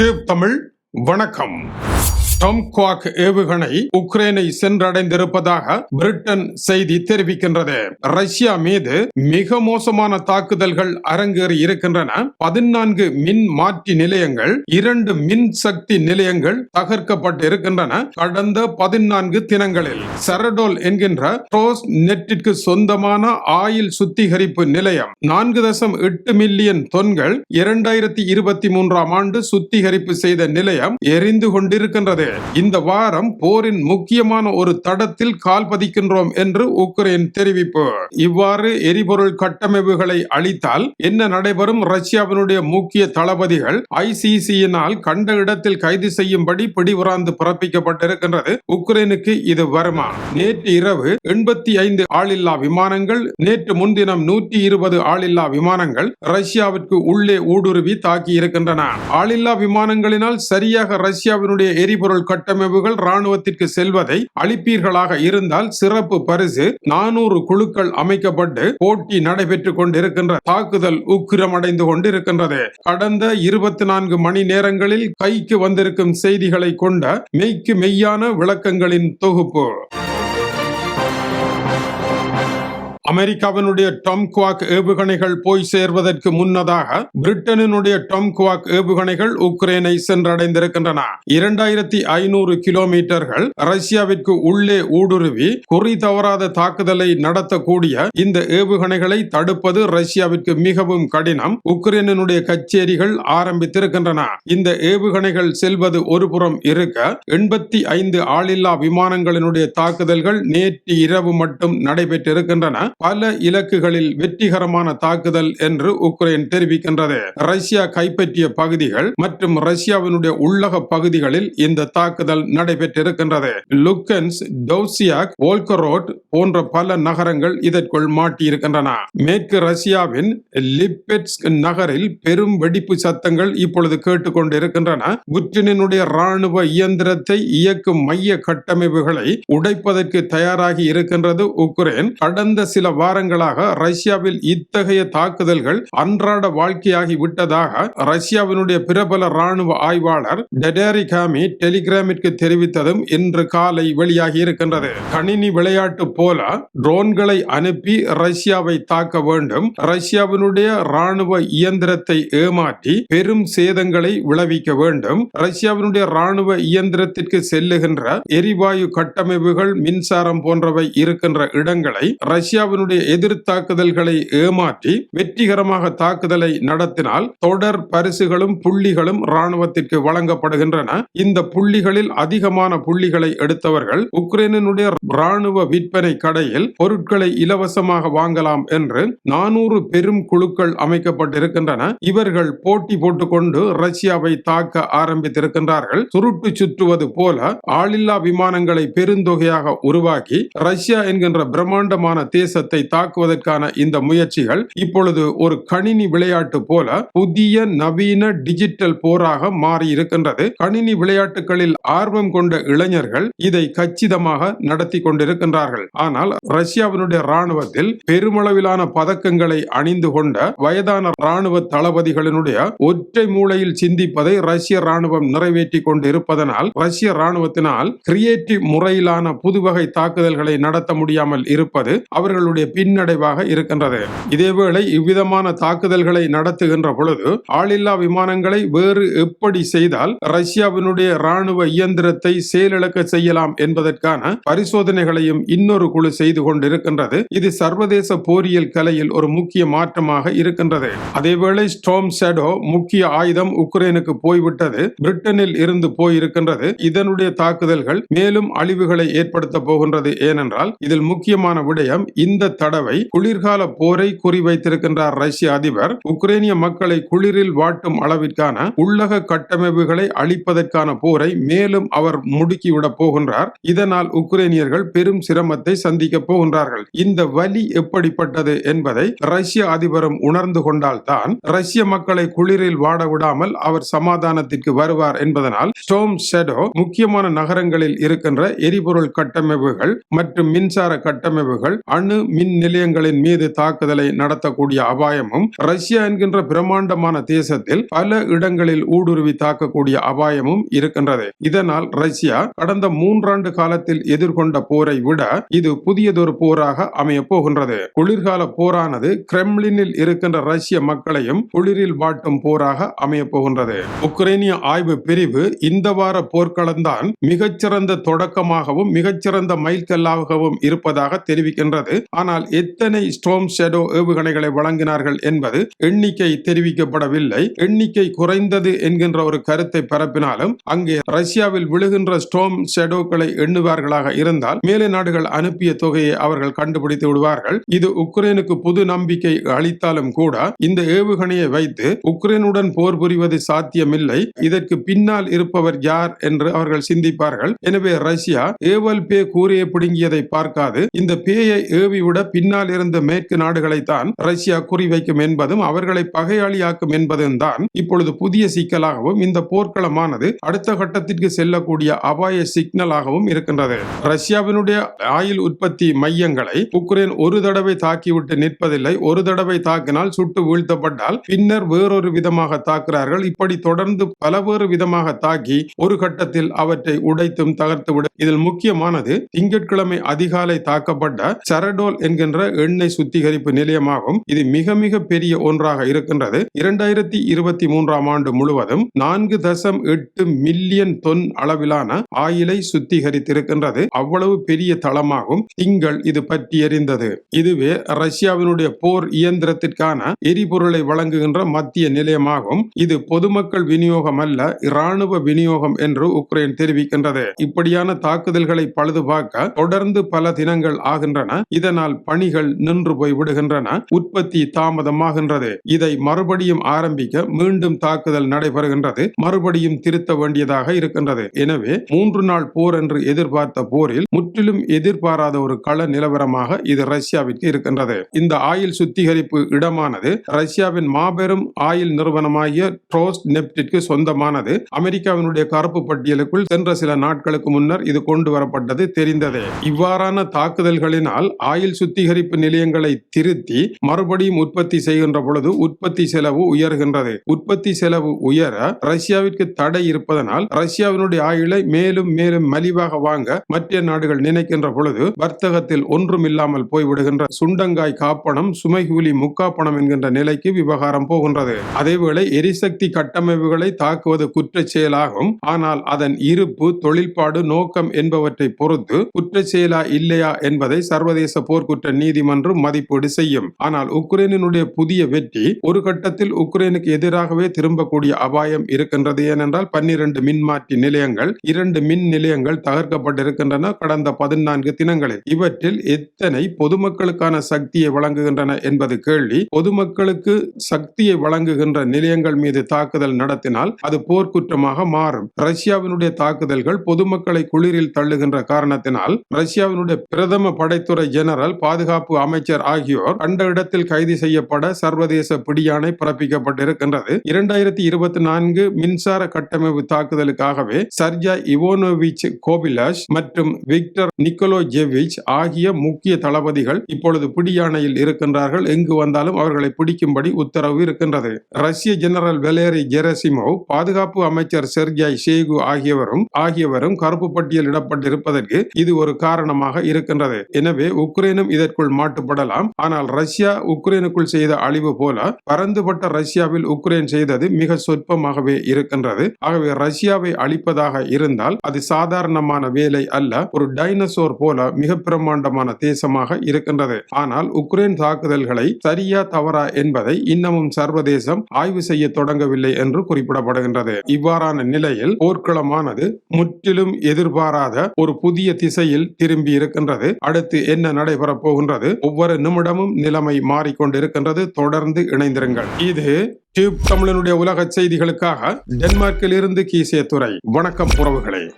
Tube Tamil வணக்கம். டம் quack ஏவுகணை உக்ரைனை சென்றடைந்திருப்பதாக பிரிட்டன் செய்தி தெரிவிக்கின்றது. ரஷ்யா மீது மிக மோசமான தாக்குதல்கள் அரங்கேறி இருக்கின்றன. பதினான்கு மின் மாற்றி நிலையங்கள் இரண்டு மின் சக்தி நிலையங்கள் தகர்க்கப்பட்டு இருக்கின்றன கடந்த பதினான்கு தினங்களில். சரடோல் என்கின்ற ட்ரோஸ் நெட்டிற்கு சொந்தமான ஆயில் சுத்திகரிப்பு நிலையம் நான்கு தசம் எட்டு மில்லியன் தொன்கள் இரண்டாயிரத்தி இருபத்தி மூன்றாம் ஆண்டு சுத்திகரிப்பு செய்த நிலையம் எரிந்து கொண்டிருக்கின்றது. இந்த வாரம் போரின் முக்கியமான ஒரு தடத்தில் கால் பதிக்கின்றோம் என்று உக்ரைன் தெரிவிப்பு. இவ்வாறு எரிபொருள் கட்டமைப்புகளை அளித்தால் என்ன நடைபெறும்? ரஷ்யாவினுடைய முக்கிய தளபதிகள் ஐசிசியினால் கண்ட இடத்தில் கைது செய்யும்படி பிடிவுராந்து பிறப்பிக்கப்பட்டிருக்கின்றது. உக்ரைனுக்கு இது வருமா? நேற்று இரவு எண்பத்தி ஐந்து ஆளில்லா விமானங்கள் நேற்று முன்தினம் நூற்றி இருபது ஆளில்லா விமானங்கள் ரஷ்யாவிற்கு உள்ளே ஊடுருவி தாக்கி இருக்கின்றன ஆளில்லா விமானங்களினால் சரியாக ரஷ்யாவினுடைய எரிபொருள் கட்டமைப்புகள் ராணுவத்திற்கு செல்வதை அளிப்பீர்களாக இருந்தால் சிறப்பு பரிசு. நானூறு குழுக்கள் அமைக்கப்பட்டு போட்டி நடைபெற்றுக் கொண்டிருக்கின்ற தாக்குதல் உக்கிரமடைந்து கொண்டிருக்கின்றது. கடந்த இருபத்தி நான்கு மணி நேரங்களில் கைக்கு வந்திருக்கும் செய்திகளை கொண்ட மெய்க்கு மெய்யான விளக்கங்களின் தொகுப்பு. அமெரிக்காவினுடைய டம் குவாக் ஏவுகணைகள் போய் சேர்வதற்கு முன்னதாக பிரிட்டனினுடைய டம் குவாக் ஏவுகணைகள் உக்ரைனை சென்றடைந்திருக்கின்றன. இரண்டாயிரத்தி ஐநூறு கிலோமீட்டர்கள் ரஷ்யாவிற்கு உள்ளே ஊடுருவி குறி தவறாத தாக்குதலை நடத்தக்கூடிய இந்த ஏவுகணைகளை தடுப்பது ரஷ்யாவிற்கு மிகவும் கடினம். உக்ரைனுடைய கச்சேரிகள் ஆரம்பித்திருக்கின்றன. இந்த ஏவுகணைகள் செல்வது ஒருபுறம் இருக்க எண்பத்தி ஐந்து ஆளில்லா விமானங்களினுடைய தாக்குதல்கள் நேற்று இரவு மட்டும் நடைபெற்றிருக்கின்றன. பல இலக்குகளில் வெற்றிகரமான தாக்குதல் என்று உக்ரைன் தெரிவிக்கின்றது. ரஷ்யா கைப்பற்றிய பகுதிகள் மற்றும் ரஷ்யாவினுடைய உள்ளக பகுதிகளில் இந்த தாக்குதல் நடைபெற்றிருக்கின்றது. லுக்கன்ஸ் டோசியாக் ஓல்கரோட் போன்ற பல நகரங்கள் இதற்குள் மாட்டியிருக்கின்றன. மேற்கு ரஷ்யாவின் லிப்பெட்ஸ்க் நகரில் பெரும் வெடிப்பு சத்தங்கள் இப்பொழுது கேட்டுக்கொண்டிருக்கின்றன. புட்டினுடைய ராணுவ இயந்திரத்தை இயக்கும் மைய கட்டமைப்புகளை உடைப்பதற்கு தயாராகி இருக்கின்றது உக்ரைன். கடந்த சில சில வாரங்களாக ரஷ்யாவில் இத்தகைய தாக்குதல்கள் அன்றாட வாழ்க்கையாகி விட்டதாக ரஷ்யாவினுடைய பிரபல ராணுவ ஆய்வாளர் டெடேரி காமி டெலிகிராமிற்கு தெரிவித்ததும் இன்று காலை வெளியாகி இருக்கின்றது. கணினி விளையாட்டு போல ட்ரோன்களை அனுப்பி ரஷ்யாவை தாக்க வேண்டும். ரஷ்யாவினுடைய ராணுவ இயந்திரத்தை ஏமாற்றி பெரும் சேதங்களை விளைவிக்க வேண்டும். ரஷ்யாவினுடைய ராணுவ இயந்திரத்திற்கு செல்லுகின்ற எரிவாயு கட்டமைப்புகள் மின்சாரம் போன்றவை இருக்கின்ற இடங்களை ரஷ்யா இந்தியாவினுடைய எதிர் தாக்குதல்களை ஏமாற்றி வெற்றிகரமாக தாக்குதலை நடத்தினால் தொடர் பரிசுகளும் புள்ளிகளும் ராணுவத்திற்கு வழங்கப்படுகின்றன. இந்த புள்ளிகளில் அதிகமான புள்ளிகளை எடுத்தவர்கள் உக்ரைனுடைய ராணுவ விற்பனை கடையில் பொருட்களை இலவசமாக வாங்கலாம் என்று நானூறு பெரும் குழுக்கள் அமைக்கப்பட்டிருக்கின்றன. இவர்கள் போட்டி போட்டுக்கொண்டு ரஷ்யாவை தாக்க ஆரம்பித்திருக்கின்றார்கள். சுருட்டு சுற்றுவது போல ஆளில்லா விமானங்களை பெருந்தொகையாக உருவாக்கி ரஷ்யா என்கின்ற பிரம்மாண்டமான தேச தேசத்தை தாக்குவதற்கான இந்த முயற்சிகள் இப்பொழுது ஒரு கணினி விளையாட்டு போல புதிய நவீன டிஜிட்டல் போராக மாறி இருக்கின்றது. கணினி விளையாட்டுகளில் ஆர்வம் கொண்ட இளைஞர்கள் இதை கச்சிதமாக நடத்தி கொண்டிருக்கின்றார்கள். ஆனால் ரஷ்யாவினுடைய ராணுவத்தில் பெருமளவிலான பதக்கங்களை அணிந்து கொண்ட வயதான ராணுவ தளபதிகளினுடைய ஒற்றை மூளையில் சிந்திப்பதை ரஷ்ய ராணுவம் நிறைவேற்றி கொண்டு இருப்பதனால் ரஷ்ய ராணுவத்தினால் கிரியேட்டிவ் முறையிலான புதுவகை தாக்குதல்களை நடத்த முடியாமல் இருப்பது அவர்களுடைய பின்னடைவாக இருக்கின்றது. இதேவேளை இவ்விதமான தாக்குதல்களை நடத்துகின்ற பொழுது ஆளில்லா விமானங்களை வேறு எப்படி செய்தால் ரஷ்யாவினுடைய ராணுவ இயந்திரத்தை செயலிழக்க செய்யலாம் என்பதற்கான பரிசோதனைகளையும் இன்னொரு குழு செய்து கொண்டிருக்கின்றது. இது சர்வதேச போரியல் கலையில் ஒரு முக்கிய மாற்றமாக இருக்கின்றது. அதேவேளை ஸ்டோம் ஷேடோ முக்கிய ஆயுதம் உக்ரைனுக்கு போய்விட்டது பிரிட்டனில் இருந்து போயிருக்கின்றது. இதனுடைய தாக்குதல்கள் மேலும் அழிவுகளை ஏற்படுத்த போகின்றது. ஏனென்றால் இதில் முக்கியமான விடயம் இந்த தடவை குளிர்கால போரை குறிவைத்திருக்கின்றார் ரஷ்ய அதிபர் உக்ரைனிய மக்களை குளிரில் வாட்டும் அளவிற்கான உள்ளக கட்டமைப்புகளை அழிப்பதற்கான போரை மேலும் அவர் முடுக்கிவிடப் போகின்றார். இதனால் உக்ரைனியர்கள் பெரும் சிரமத்தை சந்திக்க போகின்றார்கள். இந்த வலி எப்படிப்பட்டது என்பதை ரஷ்ய அதிபரும் உணர்ந்து கொண்டால்தான் ரஷ்ய மக்களை குளிரில் வாட விடாமல் அவர் சமாதானத்திற்கு வருவார் என்பதனால் ஸ்டோம் ஷெடோ முக்கியமான நகரங்களில் இருக்கின்ற எரிபொருள் கட்டமைப்புகள் மற்றும் மின்சார கட்டமைப்புகள் அணு மின் நிலையங்களின் மீது தாக்குதலை நடத்தக்கூடிய அபாயமும் ரஷ்யா என்கின்ற பிரம்மாண்டமான தேசத்தில் பல இடங்களில் ஊடுருவி தாக்கக்கூடிய அபாயமும் இருக்கின்றது. இதனால் ரஷ்யா கடந்த மூன்றாண்டு காலத்தில் எதிர்கொண்ட போரை விட இது புதியதொரு போராக அமைய போகின்றது. குளிர்கால போரானது கிரெம்லினில் இருக்கின்ற ரஷ்ய மக்களையும் குளிரில் வாட்டும் போராக அமைய போகின்றது. உக்ரைனிய ஆய்வு பிரிவு இந்த வார போர்க்களம்தான் மிகச்சிறந்த தொடக்கமாகவும் மிகச்சிறந்த மைல்கல்லாகவும் இருப்பதாக தெரிவிக்கின்றது. ஆனால் எத்தனை ஸ்டோம் ஷெடோ ஏவுகணைகளை வழங்கினார்கள் என்பது எண்ணிக்கை தெரிவிக்கப்படவில்லை. எண்ணிக்கை குறைந்தது என்கின்ற ஒரு கருத்தை பரப்பினாலும் அங்கே ரஷ்யாவில் விழுகின்ற ஸ்டோம் ஷெடோக்களை எண்ணுவார்களாக இருந்தால் மேலை நாடுகள் அனுப்பிய தொகையை அவர்கள் கண்டுபிடித்து விடுவார்கள். இது உக்ரைனுக்கு புது நம்பிக்கை அளித்தாலும் கூட இந்த ஏவுகணையை வைத்து உக்ரைனுடன் போர் புரிவது சாத்தியமில்லை. இதற்கு பின்னால் இருப்பவர் யார் என்று அவர்கள் சிந்திப்பார்கள். எனவே ரஷ்யா ஏவல் பே கூறிய பிடுங்கியதை பார்க்காது. இந்த பேயை ஏவி விட பின்னால் இருந்த மேற்கு நாடுகளைத்தான் ரஷ்யா குறிவைக்கும் என்பதும் அவர்களை பகையாளியாக்கும் என்பதும் தான் இப்பொழுது புதிய சிக்கலாகவும் இந்த போர்க்களமானது அடுத்த கட்டத்திற்கு செல்லக்கூடிய அபாய சிக்னலாகவும் இருக்கின்றது. ரஷ்யாவினுடைய ஆயில் உற்பத்தி மையங்களை உக்ரைன் ஒரு தடவை தாக்கிவிட்டு நிற்பதில்லை ஒரு தடவை தாக்கினால் சுட்டு வீழ்த்தப்பட்டால் பின்னர் வேறொரு விதமாக தாக்குறார்கள் இப்படி தொடர்ந்து பலவேறு விதமாக தாக்கி ஒரு கட்டத்தில் அவற்றை உடைத்தும் தகர்த்துவிடும் இதில் முக்கியமானது திங்கட்கிழமை அதிகாலை தாக்கப்பட்ட சரடோல் என்கின்ற எண்ணெய் சுத்திகரிப்பு நிலையமாகும். இது மிக மிக பெரிய ஒன்றாக இருக்கின்றது. இரண்டாயிரத்தி இருபத்தி மூன்றாம் ஆண்டு முழுவதும் நான்கு தசம் எட்டு மில்லியன் தொன் அளவிலான ஆயிலை சுத்திகரித்திருக்கின்றது. அவ்வளவு பெரிய தளமாகும். திங்கள் இது பற்றி எறிந்தது இதுவே ரஷ்யாவினுடைய போர் இயந்திரத்திற்கான எரிபொருளை வழங்குகின்ற மத்திய நிலையமாகும். இது பொதுமக்கள் விநியோகம் அல்ல இராணுவ விநியோகம் என்று உக்ரைன் தெரிவிக்கின்றது. இப்படியான தாக்குதல்களை பழுதுபார்க்க தொடர்ந்து பல தினங்கள் ஆகின்றன. இதனால் பணிகள் நின்று போய் விடுகின்றன உற்பத்தி தாமதமாகின்றது. இதை மறுபடியும் ஆரம்பிக்க மீண்டும் தாக்குதல் நடைபெறுகின்றது மறுபடியும் திருத்த வேண்டியதாக இருக்கின்றது. எனவே மூன்று நாள் போர் என்று எதிர்பார்த்த போரில் முற்றிலும் எதிர்பாராத ஒரு கள நிலவரமாக இது ரஷ்யாவிற்கு இருக்கின்றது. இந்த ஆயில் சுத்திகரிப்பு இடமானது ரஷ்யாவின் மாபெரும் ஆயில் நிறுவனமாகிய ட்ரோஸ் நெப்டிற்கு சொந்தமானது. அமெரிக்காவினுடைய கருப்பு பட்டியலுக்குள் சென்ற சில நாட்களுக்கு முன்னர் இது கொண்டு வரப்பட்டது தெரிந்ததே. இவ்வாறான தாக்குதல்களினால் ஆயில் சுத்திகரிப்பு நிலையங்களை திருத்தி மறுபடியும் உற்பத்தி செய்கின்ற பொழுது உற்பத்தி செலவு உயர்கின்றது. உற்பத்தி செலவு உயர ரஷ்யாவிற்கு தடை இருப்பதனால் ரஷ்யாவினுடைய ஆயுளை மேலும் மேலும் மலிவாக வாங்க மற்ற நாடுகள் நினைக்கின்ற பொழுது வர்த்தகத்தில் ஒன்றும் இல்லாமல் போய்விடுகின்ற சுண்டங்காய் காப்பணம் சுமைகூலி முக்காப்பணம் என்கின்ற நிலைக்கு விவகாரம் போகின்றது. அதேவேளை எரிசக்தி கட்டமைப்புகளை தாக்குவது குற்ற செயலாகும் ஆனால் அதன் இருப்பு தொழில்பாடு நோக்கம் என்பவற்றை பொறுத்து குற்றச் செயலா இல்லையா என்பதை சர்வதேச போர்க்குற்ற நீதிமன்றம் மதிப்பீடு செய்யும். ஆனால் உக்ரைனினுடைய புதிய வெற்றி ஒரு கட்டத்தில் உக்ரைனுக்கு எதிராகவே திரும்பக்கூடிய அபாயம் இருக்கின்றது. ஏனென்றால் பன்னிரண்டு மின்மாற்றி நிலையங்கள் இரண்டு மின் நிலையங்கள் தகர்க்கப்பட்டிருக்கின்றன கடந்த பதினான்கு தினங்களில். இவற்றில் எத்தனை பொதுமக்களுக்கான சக்தியை வழங்குகின்றன என்பது கேள்வி. பொதுமக்களுக்கு சக்தியை வழங்குகின்ற நிலையங்கள் மீது தாக்குதல் நடத்தினால் அது போர்க்குற்றமாக மாறும். ரஷ்யாவினுடைய தாக்குதல்கள் பொதுமக்களை குளிரில் தள்ளுகின்ற காரணத்தினால் ரஷ்யாவினுடைய பிரதம படைத்துறை ஜெனரல் பாதுகாப்பு அமைச்சர் ஆகியோர் கண்ட இடத்தில் கைது செய்யப்பட சர்வதேச பிடியாணை பிறப்பிக்கப்பட்டிருக்கின்றது. இரண்டாயிரத்தி இருபத்தி நான்கு மின்சார கட்டமைப்பு தாக்குதலுக்காகவே சர்ஜா இவோனோவிச் கோபிலாஷ் மற்றும் விக்டர் நிக்கோலோஜெவிச் ஆகிய முக்கிய தளபதிகள் இப்பொழுது பிடியாணையில் இருக்கின்றார்கள். எங்கு வந்தாலும் அவர்களை பிடிக்கும்படி உத்தரவு இருக்கின்றது. ரஷ்ய ஜெனரல் வெலேரி ஜெரசிமோவ் பாதுகாப்பு அமைச்சர் செர்ஜாய் ஷேகு ஆகியவரும் ஆகியவரும் கருப்பு பட்டியலிடப்பட்டிருப்பதற்கு இது ஒரு காரணமாக இருக்கின்றது. எனவே உக்ரைனும் இதற்குள் மாட்டுப்படலாம் ஆனால் ரஷ்யா உக்ரைனுக்குள் செய்த அழிவு போல பரந்துபட்ட ரஷ்யாவில் உக்ரைன் செய்தது மிக சொற்பமாகவே இருக்கின்றது. ஆகவே ரஷ்யாவை அழிப்பதாக இருந்தால் அது சாதாரணமான வேலை அல்ல. ஒரு டைனசோர் போல மிக பிரம்மாண்டமான தேசமாக இருக்கின்றது. ஆனால் உக்ரைன் தாக்குதல்களை சரியா தவறா என்பதை இன்னமும் சர்வதேசம் ஆய்வு செய்ய தொடங்கவில்லை என்று குறிப்பிடப்படுகின்றது. இவ்வாறான நிலையில் போர்க்களமானது முற்றிலும் எதிர்பாராத ஒரு புதிய திசையில் திரும்பி இருக்கின்றது. அடுத்து என்ன நடைபெற போகின்றது ஒவ்வொரு நிமிடமும் நிலைமை மாறிக்கொண்டிருக்கின்றது. தொடர்ந்து இணைந்திருங்கள். இது டியூப் தமிழனுடைய உலக செய்திகளுக்காக டென்மார்க்கில் இருந்து கீசிய துறை வணக்கம் உறவுகளே.